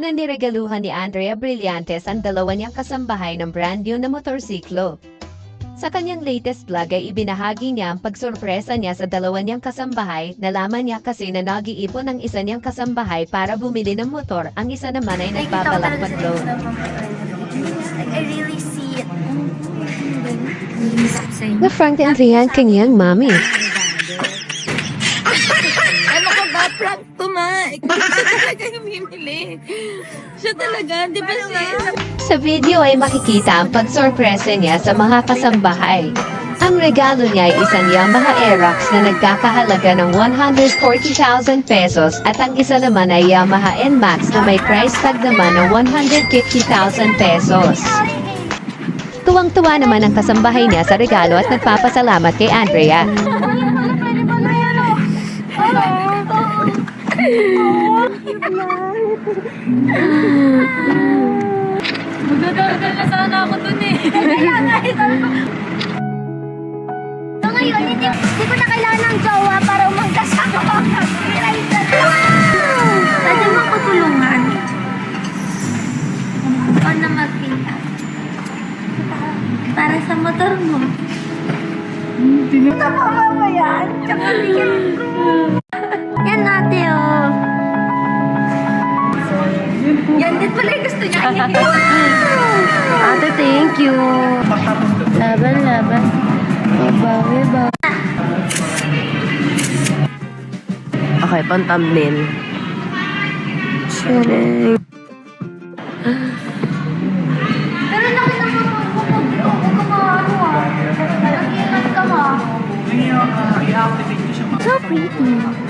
na niregaluhan ni Andrea Brillantes ang dalawa niyang kasambahay ng brand new na motorsiklo. Sa kanyang latest vlog ay ibinahagi niya ang pagsurpresa niya sa dalawa niyang kasambahay. Nalaman niya kasi na nag-iipon ang isa niyang kasambahay para bumili ng motor, ang isa naman ay nagbabalak. Like, I really see it. Na Frank and Rian kanyang mami. Ano ka ba, prank to, ma? Yung bimili. Siya talaga, di ba siya? Sa video ay makikita ang pagsorpresa niya sa mga kasambahay. Ang regalo niya ay isang Yamaha Aerox na nagkakahalaga ng 140,000 pesos at ang isa naman ay Yamaha NMAX na may price tag naman ng 150,000 pesos. Tuwang-tuwa naman ang kasambahay niya sa regalo at nagpapasalamat kay Andrea. Magdadorgan na sana ako dun eh. Kaya nga, So ngayon, hindi, hindi ko na kailangan ng jowa para umangkas ako. Pwede mo ko tulungan. O na magpinta. Para sa motor mo. Ito pa mamaya. Ate, thank you. Laban, laban. Babawi, babawi. Okay, pang thumbnail. Sharing. Pero nakita mo mo kung gumawa ano ah. Nag-iingat ka mo. So pretty.